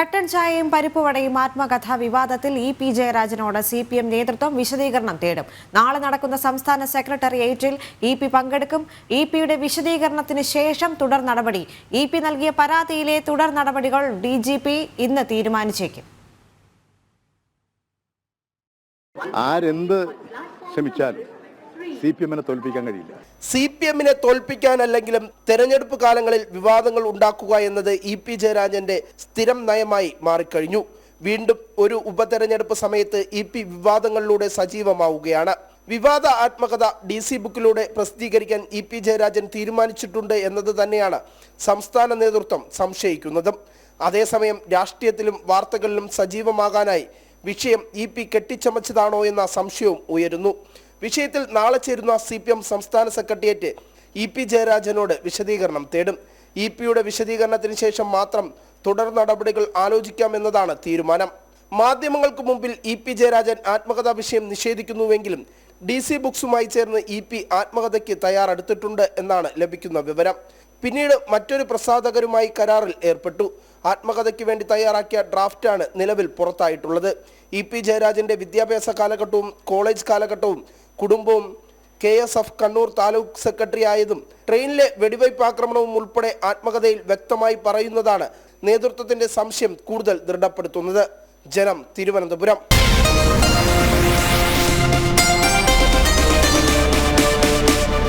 കട്ടൻ ചായയും പരിപ്പ് വടയും ആത്മകഥാ വിവാദത്തിൽ ഇ പി ജയരാജനോട് സി പി എം നേതൃത്വം വിശദീകരണം തേടും. നാളെ നടക്കുന്ന സംസ്ഥാന സെക്രട്ടേറിയറ്റിൽ ഇ പി പങ്കെടുക്കും. ഇ പിയുടെ വിശദീകരണത്തിന് ശേഷം തുടർ നടപടി. ഇ പി നൽകിയ പരാതിയിലെ തുടർ നടപടികൾ ഡി ജി പി ഇന്ന് തീരുമാനിച്ചേക്കും. ആരെന്ത് ശ്രമിച്ചാലും സി പി എമ്മിനെ തോൽപ്പിക്കാൻ കഴിയില്ല. സി പി എമ്മിനെ തോൽപ്പിക്കാനല്ലെങ്കിലും തെരഞ്ഞെടുപ്പ് കാലങ്ങളിൽ വിവാദങ്ങൾ ഉണ്ടാക്കുക എന്നത് ഇ പി ജയരാജന്റെ സ്ഥിരം നയമായി മാറിക്കഴിഞ്ഞു. വീണ്ടും ഒരു ഉപതെരഞ്ഞെടുപ്പ് സമയത്ത് ഇ പി വിവാദങ്ങളിലൂടെ സജീവമാവുകയാണ്. വിവാദ ആത്മകഥ ഡി സി ബുക്കിലൂടെ പ്രസിദ്ധീകരിക്കാൻ ഇ പി ജയരാജൻ തീരുമാനിച്ചിട്ടുണ്ട് എന്നത് തന്നെയാണ് സംസ്ഥാന നേതൃത്വം സംശയിക്കുന്നതും. അതേസമയം രാഷ്ട്രീയത്തിലും വാർത്തകളിലും സജീവമാകാനായി വിഷയം ഇ പി കെട്ടിച്ചമച്ചതാണോ എന്ന സംശയവും ഉയരുന്നു. വിഷയത്തിൽ നാളെ ചേരുന്ന സി പി എം സംസ്ഥാന സെക്രട്ടേറിയറ്റ് ഇ പി ജയരാജനോട് വിശദീകരണം തേടും. ഇ പിയുടെ വിശദീകരണത്തിന് ശേഷം മാത്രം തുടർ നടപടികൾ ആലോചിക്കാമെന്നതാണ് തീരുമാനം. മാധ്യമങ്ങൾക്ക് മുമ്പിൽ ഇ പി ജയരാജൻ ആത്മകഥാ വിഷയം നിഷേധിക്കുന്നുവെങ്കിലും ഡി സി ബുക്സുമായി ചേർന്ന് ഇ പി ആത്മകഥയ്ക്ക് തയ്യാറെടുത്തിട്ടുണ്ട് എന്നാണ് ലഭിക്കുന്ന വിവരം. പിന്നീട് മറ്റൊരു പ്രസാധകരുമായി കരാറിൽ ഏർപ്പെട്ടു. ആത്മകഥയ്ക്ക് വേണ്ടി തയ്യാറാക്കിയ ഡ്രാഫ്റ്റാണ് നിലവിൽ പുറത്തായിട്ടുള്ളത്. ഇ പി ജയരാജന്റെ വിദ്യാഭ്യാസ കാലഘട്ടവും കോളേജ് കാലഘട്ടവും കുടുംബവും K S F Kannur taluk secretary ആയതും ട്രെയിനിലെ വെടിവയ്പ് ആക്രമണവും ഉൾപ്പെടെ ആത്മകഥയിൽ വ്യക്തമായി പറയുന്നതാണ് നേതൃത്വത്തിന്റെ സംശയം കൂടുതൽ ദൃഢപ്പെടുത്തുന്നത്. ജനം തിരുവനന്തപുരം.